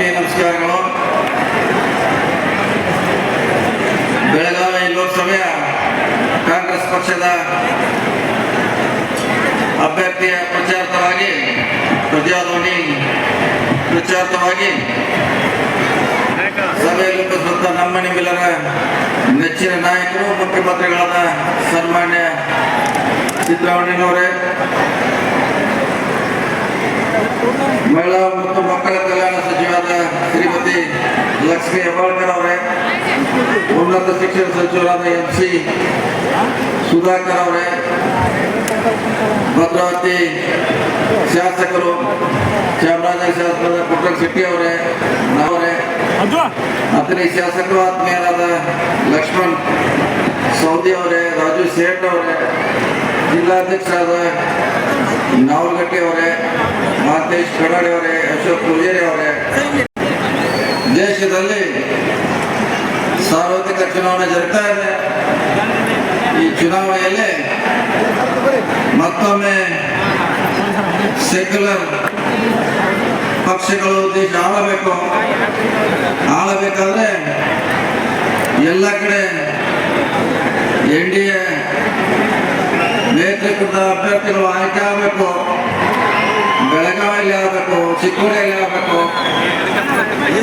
ಸಭಾಪತಿ ನಮಸ್ಕಾರಗಳು. ಬೆಳಗಾವಿ ಲೋಕಸಭೆಯ ಕಾಂಗ್ರೆಸ್ ಪಕ್ಷದ ಅಭ್ಯರ್ಥಿಯ ಪ್ರಚಾರವಾಗಿ ಪ್ರಜಾಧ್ವನಿ ಪ್ರಚಾರವಾಗಿ ಸಭೆಯಲ್ಲಿ ಉಪಸ್ಥಿತ ನಮ್ಮ ನಿಮ್ಮೆಲ್ಲರ ನೆಚ್ಚಿನ ನಾಯಕರು, ಮುಖ್ಯಮಂತ್ರಿಗಳಾದ ಸನ್ಮಾನ್ಯ ಸಿದ್ದರಾಮಯ್ಯನವರೇ, ಮಹಿಳಾ ಮತ್ತು ಲಕ್ಷ್ಮೀ ಹೆಬ್ಬಾಳ್ಕರ್ ಅವರೇ ಉನ್ನತ ಶಿಕ್ಷಣ ಸಚಿವರಾದ ಎಂ ಸಿ ಸುಧಾಕರ್ ಅವರೇ ಭದ್ರಾವತಿ ಶಾಸಕರು ಚಾಮರಾಜನಗರ ಶಾಸಕರಾದ ಪುಟ್ಟಣ ಶೆಟ್ಟಿ ಅವರೇ ಅವರೇ ಅತನಿ ಶಾಸಕರು ಆತ್ಮೀಯರಾದ ಲಕ್ಷ್ಮಣ್ ಸೌದಿ ಅವರೇ ರಾಜು ಸೇಠ್ ಅವರೇ ಜಿಲ್ಲಾಧ್ಯಕ್ಷರಾದ ನಾವಲಗಟ್ಟಿ ಅವರೇ ಮಹಂತೇಶ್ ಕಡಾಡಿ ಅವರೇ ಅಶೋಕ್ ಪೂಜಾರಿ ಅವರೇ ದೇಶದಲ್ಲಿ ಸಾರ್ವತ್ರಿಕ ಚುನಾವಣೆ ಜರುಗ್ತಾ ಇದೆ. ಈ ಚುನಾವಣೆಯಲ್ಲಿ ಮತ್ತೊಮ್ಮೆ ಸೆಕ್ಯುಲರ್ ಪಕ್ಷಗಳು ದೇಶ ಆಳಬೇಕು. ಆಳಬೇಕಾದ್ರೆ ಎಲ್ಲ ಕಡೆ ಎನ್ ಡಿ ಎ ನೇತೃತ್ವದ ಅಭ್ಯರ್ಥಿಗಳು ಆಯ್ಕೆ ಆಗಬೇಕು. ಬೆಳಗಾವಿಯಲ್ಲಿ ಆಗಬೇಕು, ಚಿಕ್ಕೋಡಿಯಲ್ಲಿ ಆಗಬೇಕು.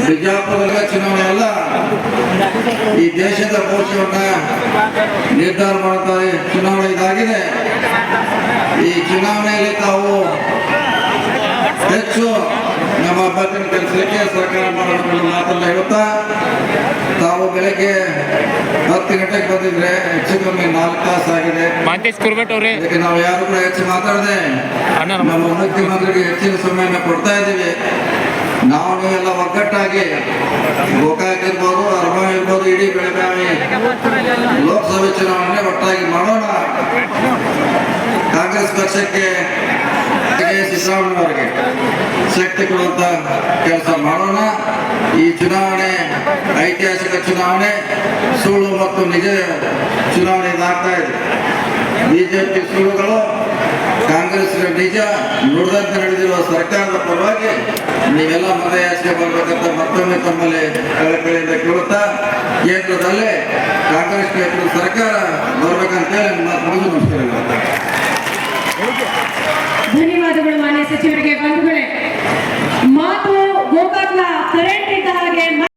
ಬಿಜಾಪುರದಲ್ಲಿ ಚುನಾವಣೆ ಅಲ್ಲ. ಈ ದೇಶದ ಭವಿಷ್ಯವನ್ನ ನಿರ್ಧಾರ ಮಾಡುತ್ತಾರೆ ಚುನಾವಣೆ ಇದಾಗಿದೆ. ಈ ಚುನಾವಣೆಯಲ್ಲಿ ತಾವು ಹೆಚ್ಚು ನಮ್ಮ ಅಭ್ಯರ್ಥಿ ಕೆಲಸಕ್ಕೆ ಸಹಕಾರ ಮಾಡಬೇಕು ಮಾತನ್ನ ಹೇಳುತ್ತಾ ತಾವು ಬೆಳಗ್ಗೆ ಹತ್ತು ಗಂಟೆಗೆ ಬಂದಿದ್ರೆ ಹೆಚ್ಚು ಕಮ್ಮಿ ನಾಲ್ಕು ತಾಸು ಆಗಿದೆ. ಕುರ್ಬಟ್ ನಾವು ಯಾರು ಕೂಡ ಹೆಚ್ಚು ಮಾತಾಡದೆ ಅಣ್ಣ ನಮ್ಮ ನಮ್ಮ ಮುಖ್ಯಮಂತ್ರಿಗೆ ಹೆಚ್ಚಿನ ಸಮಯನ ಕೊಡ್ತಾ ಇದ್ದೀವಿ. ನಾವು ನೀವೆಲ್ಲ ಒಗ್ಗಟ್ಟಾಗಿ ಗೋಕಾಕ್ ಇರ್ಬೋದು ಅರ್ಮ ಇರ್ಬೋದು, ಇಡೀ ಬೆಳಗಾವಿ ಲೋಕಸಭೆ ಚುನಾವಣೆ ಒಟ್ಟಾಗಿ ಮಾಡೋಣ. ಕಾಂಗ್ರೆಸ್ ಪಕ್ಷಕ್ಕೆ ಸಿದ್ದರಾಮಯ್ಯವರಿಗೆ ಶಕ್ತಿ ಕೊಡುವಂತ ಕೆಲಸ ಮಾಡೋಣ. ಈ ಚುನಾವಣೆ, ಐತಿಹಾಸಿಕ ಚುನಾವಣೆ, ಸುಳ್ಳು ಮತ್ತು ನಿಜ ಚುನಾವಣೆ ಇದಾಗ್ತಾ ಇದೆ. ಬಿಜೆಪಿ ಸುಳ್ಳುಗಳು ಕಾಂಗ್ರೆಸ್ ನಿಜ ನುಡಿದಂತೆ ನಡೆದಿರುವ ಸರ್ಕಾರದ ಪರವಾಗಿ ನೀವೆಲ್ಲ ಮತಯಾಚನೆ ಬರ್ಬೇಕಂತ ಮತ್ತೊಮ್ಮೆ ತಮ್ಮಲ್ಲಿ ಕಳಕಳಿಯಿಂದ ಕೇಳುತ್ತಾ, ಕೇಂದ್ರದಲ್ಲೇ ಕಾಂಗ್ರೆಸ್ ನೇತೃತ್ವದ ಸರ್ಕಾರ ಬರ್ಬೇಕಂತೇಳಿ ಮಾತು ಮುಗಿದು ನಮಸ್ಕಾರ ಧನ್ಯವಾದಗಳು ಮಾನ್ಯ ಸಚಿವರಿಗೆ ಬಂಧುಗಳೇ. ಮಾತು ಗೋಕಾಕ್ನ ಕರೆಂಟ್ ಇದ್ದ ಹಾಗೆ